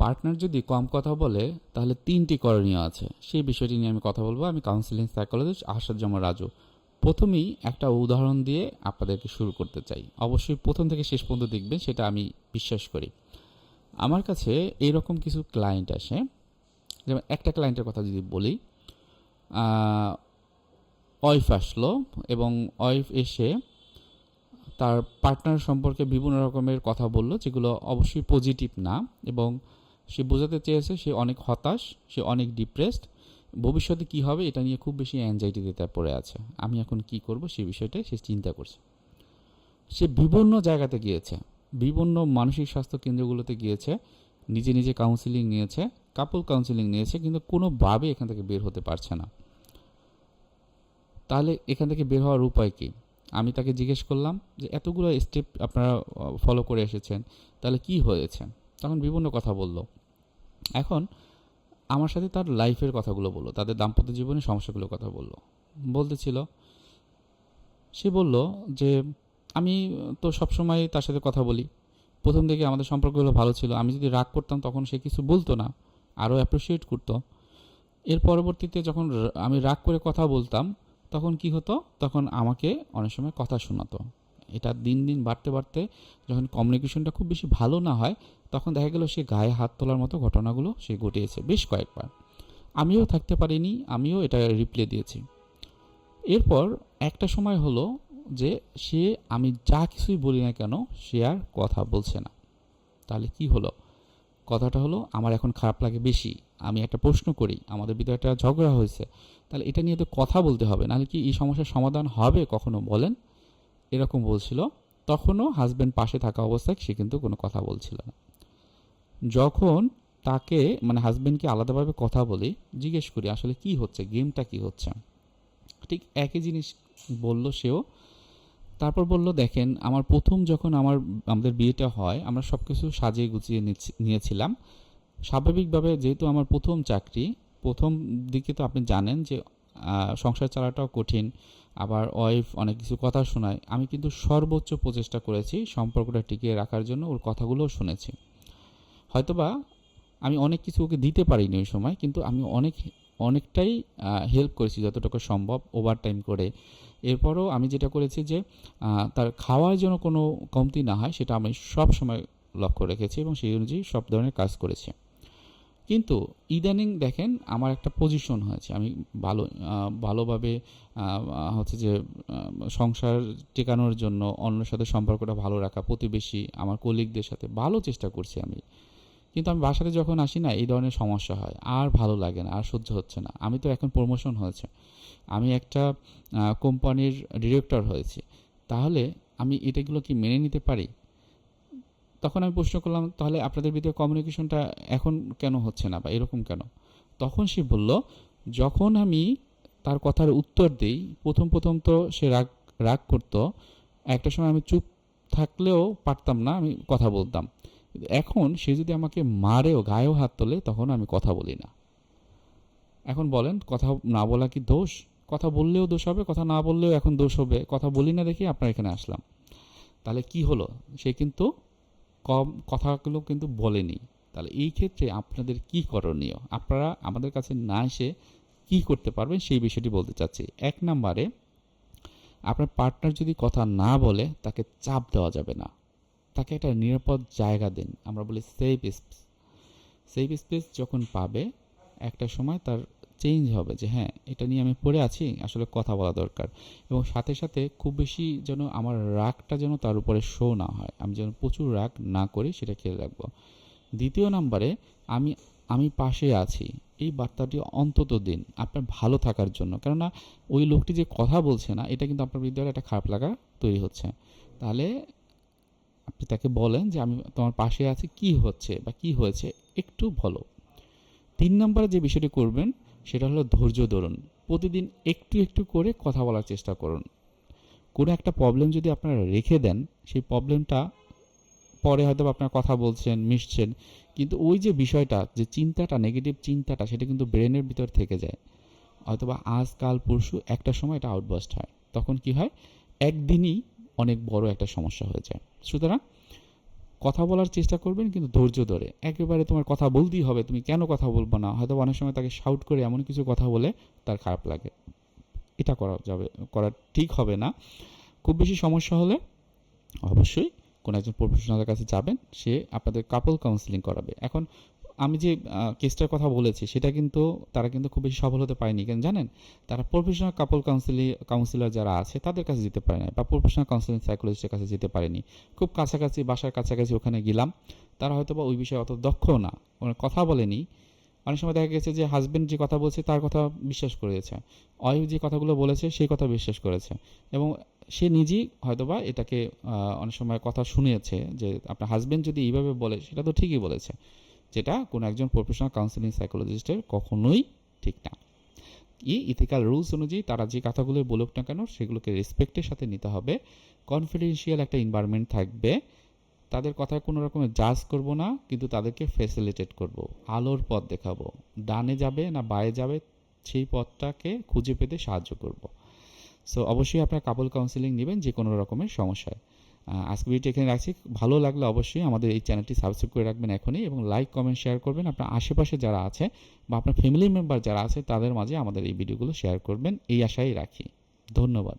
Partner যদি কম কথা বলে, তাহলে তিনটি করণীয় আছে। সেই বিষয়টি নিয়ে আমি কথা বলব। আমি কাউন্সিলিং সাইকোলজিস্ট আসাদ জামা রাজু। প্রথমেই একটা উদাহরণ দিয়ে আপনাদেরকে শুরু করতে চাই। অবশ্যই প্রথম থেকে শেষ পর্যন্ত দেখবেন, সেটা আমি বিশ্বাস করি। আমার কাছে এইরকম কিছু ক্লায়েন্ট আসে। যেমন একটা ক্লায়েন্টের কথা যদি বলি ওয়াইফ আসলো এবং ওয়াইফ এসে তার পার্টনার সম্পর্কে বিভিন্ন রকমের কথা বলল, যেগুলো অবশ্যই পজিটিভ না এবং সে বোঝাতে চেয়েছে, সে অনেক হতাশ, সে অনেক ডিপ্রেসড ভবিষ্যতে কি হবে এটা নিয়ে খুব বেশি অ্যাংজাইটিতে তার পড়ে আছে। আমি এখন কি করব সে বিষয়টাই সে চিন্তা করছে। সে বিভিন্ন জায়গাতে গিয়েছে বিভিন্ন মানসিক স্বাস্থ্য কেন্দ্রগুলোতে গিয়েছে, নিজে নিজে কাউন্সিলিং নিয়েছে কাপল কাউন্সিলিং নিয়েছে, কিন্তু কোনোভাবে এখান থেকে বের হতে পারছে না। তাহলে এখান থেকে বের হওয়ার উপায় কী? আমি তাকে জিজ্ঞেস করলাম যে, এতগুলো স্টেপ আপনারা ফলো করে এসেছেন, তাহলে কি হয়েছে? তখন বিভিন্ন কথা বলল। এখন আমার সাথে তার লাইফের কথাগুলো বলল, তাদের দাম্পত্য জীবনের সমস্যাগুলোর কথা বলল। বলতেছিল, সে বলল যে, আমি তো সবসময় তার সাথে কথা বলি। প্রথম দিকে আমাদের সম্পর্কগুলো ভালো ছিল। আমি যদি রাগ করতাম তখন সে কিছু বলতো না, আরও অ্যাপ্রিসিয়েট করতো। এর পরবর্তীতে যখন আমি রাগ করে কথা বলতাম, তখন কি হতো? তখন আমাকে অনেক সময় কথা শোনাতো। এটা দিন দিন বাড়তে বাড়তে যখন কমিউনিকেশনটা খুব বেশি ভালো না হয়, তখন দেখা গেল সে গায়ে হাত তোলার মতো ঘটনাগুলো সে ঘটিয়েছে বেশ কয়েকবার। আমিও থাকতে পারিনি, আমিও এটা রিপ্লে দিয়েছি। এরপর একটা সময় হলো যে সে আমি যা কিছুই বলি না কেন, সে আর কথা বলছে না। তাহলে কি হলো? কথাটা হলো, আমার এখন খারাপ লাগে বেশি, আমি একটা প্রশ্ন করি, আমাদের ভিতরে একটা ঝগড়া হয়েছে, তাহলে এটা নিয়ে তো কথা বলতে হবে, নাহলে কি এই সমস্যার সমাধান হবে কখনো বলেন? এরকম বলছিল। তখনও হাজব্যান্ড পাশে থাকা অবস্থায় সে কিন্তু কোনো কথা বলছিল না। যখন তাকে মানে হাজব্যান্ডকে আলাদাভাবে কথা বলি, জিজ্ঞেস করি, আসলে কি হচ্ছে? গেমটা কি হচ্ছে? ঠিক একই জিনিস বলল সেও। তারপর বলল, দেখেন, আমার প্রথম যখন আমার, আমাদের বিয়েটা হয়, আমরা সব কিছু সাজিয়ে গুছিয়ে নিয়েছিলাম। স্বাভাবিকভাবে যেহেতু আমার প্রথম চাকরি, প্রথম দিকে তো আপনি জানেন যে সংসার চালাটাও কঠিন। আবার ওয়াইফ অনেক কিছু কথা শোনায়। আমি কিন্তু সর্বোচ্চ প্রচেষ্টা করেছি সম্পর্কটা টিকিয়ে রাখার জন্য ওর কথাগুলোও শুনেছি। হয়তোবা আমি অনেক কিছু ওকে দিতে পারিনি ওই সময়, কিন্তু আমি অনেক, অনেকটাই হেল্প করেছি যতটুকু সম্ভব ওভার টাইম করে। এরপরও আমি যেটা করেছি যে তার খাওয়ার জন্য কোনো কমতি না হয়, সেটা আমি সব সময় লক্ষ্য রেখেছি এবং সেই অনুযায়ী সব ধরনের কাজ করেছি। কিন্তু ইদানিং দেখেন আমার একটা পজিশন হয়েছে। আমি ভালো ভালোভাবে হচ্ছে যে সংসার টেকানোর জন্য অন্যের সাথে সম্পর্কটা ভালো রাখা, প্রতিবেশী, আমার কলিগদের সাথে ভালো চেষ্টা করছি আমি। কিন্তু আমি বাসাতে যখন আসি না, এই ধরনের সমস্যা হয়। আর ভালো লাগে না, আর সহ্য হচ্ছে না। আমি তো এখন প্রমোশন হয়েছে। আমি একটা কোম্পানির ডিরেক্টর হয়েছি। তাহলে আমি এটাগুলো কি মেনে নিতে পারি? তখন আমি প্রশ্ন করলাম, তাহলে আপনাদের ভিতরে কমিউনিকেশনটা এখন কেন হচ্ছে না বা এরকম কেন? তখন সে বলল, যখন আমি তার কথার উত্তর দিই, প্রথম প্রথম তো সে রাগ রাগ করতো, একটা সময় আমি চুপ থাকলেও পারতাম না, আমি কথা বলতাম। এখন সে যদি আমাকে মারেও গায়েও হাত তোলে, তখন আমি কথা বলি না। এখন বলেন, কথা না বলা কি দোষ? কথা বললেও দোষ হবে, কথা না বললেও এখন দোষ হবে। কথা বলি না দেখি, আপনার এখানে আসলাম। তাহলে কি হলো? সে কিন্তু কম কথাগুলো কিন্তু বলেনি। তাহলে এই ক্ষেত্রে আপনাদের কি করণীয়? আপনারা আমাদের কাছে না এসে কি করতে পারবেন সেই বিষয়টি বলতে চাচ্ছি। এক নম্বরে, আপনার পার্টনার যদি কথা না বলে, তাকে চাপ দেওয়া যাবে না। তাকে একটা নিরাপদ জায়গা দিন। আমরা বলি সেফ স্পেস সেফ স্পেস যখন পাবে, একটা সময় তার চেঞ্জ হবে যে হ্যাঁ এটা নিয়ে আমি পড়ে আছি, আসলে কথা বলা দরকার। এবং সাথে সাথে খুব বেশি যেন আমার রাগটা যেন তার উপরে শো না হয়। আমি যেন প্রচুর রাগ না করি, সেটা খেয়াল রাখব। দ্বিতীয় নাম্বারে, আমি আমি পাশে আছি। এই বার্তাটি অন্তত দিন আপনার ভালো থাকার জন্য। কেননা, ওই লোকটি যে কথা বলছে না, এটা কিন্তু আপনার ভিতরে একটা খারাপ লাগা তৈরি হচ্ছে। তাহলে আপনি তাকে বলেন যে, আমি তোমার পাশে আছি, কি হচ্ছে বা কি হয়েছে একটু বলো। তিন নম্বরে যে বিষয়টি করবেন সেটা হলো ধৈর্য ধরুন। প্রতিদিন একটু একটু করে কথা বলার চেষ্টা করুন। কোনো একটা প্রবলেম যদি আপনারা রেখে দেন, সেই প্রবলেমটা পরে হয়তো আপনারা কথা বলছেন, মিশছেন। কিন্তু ওই যে বিষয়টা, যে চিন্তাটা নেগেটিভ চিন্তাটা, সেটা কিন্তু ব্রেনের ভিতর থেকে যায়। অথবা আজ, কাল, পরশু একটা সময় এটা আউটবাস্ট হয়। তখন কি হয়? একদিনই অনেক বড় একটা সমস্যা হয়ে যায়। সুতরাং কথা বলার চেষ্টা করবেন, কিন্তু ধৈর্য ধরে। একেবারে তোমার কথা বলতেই হবে, তুমি কেন কথা বলব না? হয়তো অনেক সময় তাকে শাউট করে এমন কিছু কথা বলে তার খারাপ লাগে। এটা করা যাবে, করা ঠিক হবে না। খুব বেশি সমস্যা হলে অবশ্যই কোনো একজন প্রফেশনালের কাছে যাবেন, সে আপনাদের কাপল কাউন্সিলিং করাবে। এখন আমি যে কেসটার কথা বলেছি, সেটা কিন্তু তারা কিন্তু খুব বেশি সফল হতে পারেনি। কেন জানেন? তারা প্রফেশনাল কাপল কাউন্সিলি কাউন্সিলর যারা আছে, তাদের কাছে যেতে পারে না বা প্রফেশনাল কাউন্সিলিং সাইকোলজিস্টের কাছে যেতে পারেনি। খুব কাছাকাছি, বাসার কাছাকাছি ওখানে গেলাম, তারা হয়তো বা ওই বিষয়ে অত দক্ষও না। ওরা কথা বলেনি। অনেক সময় দেখা গেছে যে হাজবেন্ড যে কথা বলছে, তার কথা বিশ্বাস করেছে। ওয়াইফ যে কথাগুলো বলেছে সেই কথা বিশ্বাস করেছে। এবং সে নিজেই হয়তোবা এটাকে অনেক সময় কথা শুনিয়েছে যে, আপনার হাজবেন্ড যদি এইভাবে বলে, সেটা তো ঠিকই বলেছে। যেটা কোনো একজন প্রফেশনাল কাউন্সিলিং সাইকোলজিস্টের কখনোই ঠিক না। ই ইথিক্যাল রুলস অনুযায়ী তারা যে কথাগুলো বলুক না কেন, সেগুলোকে রেসপেক্টের সাথে নিতে হবে। কনফিডেন্সিয়াল একটা এনভায়রনমেন্ট থাকবে। তাদের কথায় কোনো রকমের জাজ করব না, কিন্তু তাদেরকে ফেসিলিটেট করব। আলোর পথ দেখাবো। ডানে যাবে না বায়ে যাবে, সেই পথটাকে খুঁজে পেতে সাহায্য করব। সো অবশ্যই আপনার কাপল কাউন্সিলিং নেবেন যে কোনো রকমের সমস্যায়। আজকে ভিডিওটি এখানে রাখছি। ভালো লাগলে অবশ্যই আমাদের এই চ্যানেলটি সাবস্ক্রাইব করে রাখবেন এখনই এবং লাইক কমেন্ট শেয়ার করবেন। আপনার আশেপাশে যারা আছে বা আপনার ফ্যামিলি মেম্বার যারা আছে, তাদের মাঝে আমাদের এই ভিডিওগুলো শেয়ার করবেন। এই আশাই রাখি। ধন্যবাদ।